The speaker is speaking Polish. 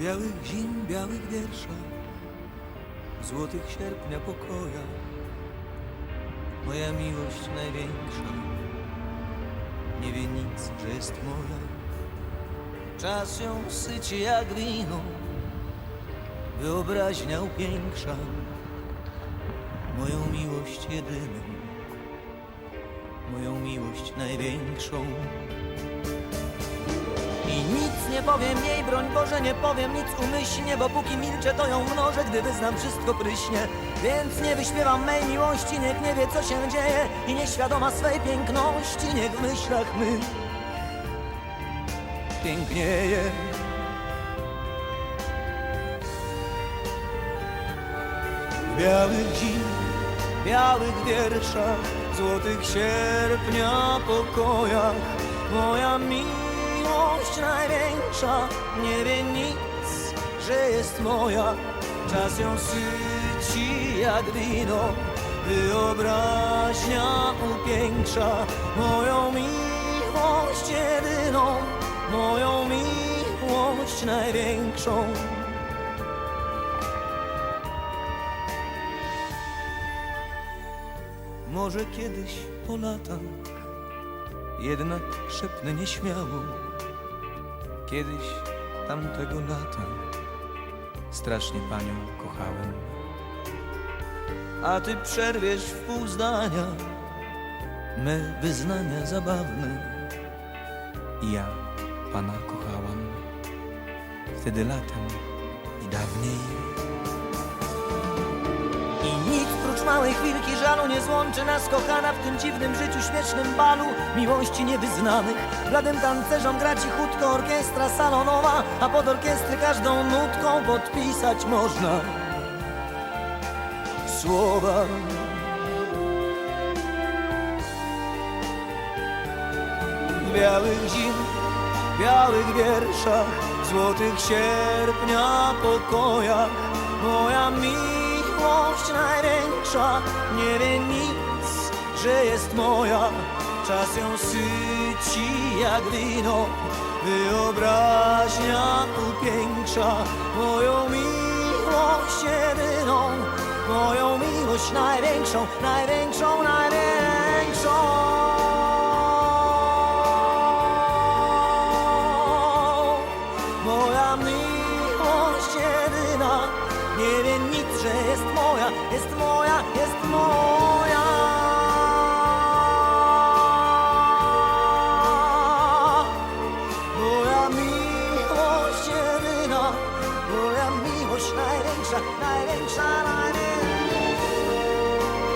Białych zim, białych wierszach, złotych sierpnia pokoja, moja miłość największa, nie wie nic, że jest moja. Czas ją syci jak wino, wyobraźnia upiększa, moją miłość jedyną, moją miłość największą. Nic nie powiem jej, broń Boże, nie powiem nic umyślnie, bo póki milczę, to ją mnożę, gdy wyznam wszystko pryśnie. Więc nie wyśpiewam mej miłości, niech nie wie, co się dzieje i nieświadoma swej piękności, niech w myślach my pięknieje. W białych zim, białych wierszach, złotych sierpnia pokojach, moja miłość największa, nie wie nic, że jest moja. Czas ją syci jak wino, wyobraźnia upiększa moją miłość jedyną, moją miłość największą. Może kiedyś po latach Jednak szepnę nieśmiało. Kiedyś tamtego lata Strasznie panią kochałem. A ty przerwiesz w pół zdania Me wyznania zabawne. Ja pana kochałam. Wtedy latem i dawniej małej chwilki żalu nie złączy nas kochana w tym dziwnym życiu, śmiesznym balu miłości niewyznanych. Bladym tancerzom gra cichutko orkiestra salonowa, a pod orkiestry każdą nutką podpisać można słowa. Białych zim, białych wierszach, złotych sierpnia pokojach, moja miłość największa, nie wie nic, że jest moja. Czas ją syci jak wino, wyobraźnia upiększa moją miłość jedyną, moją miłość największą, największą, największą. Jest moja, jest moja. Moja miłość jedyna Moja miłość największa Największa,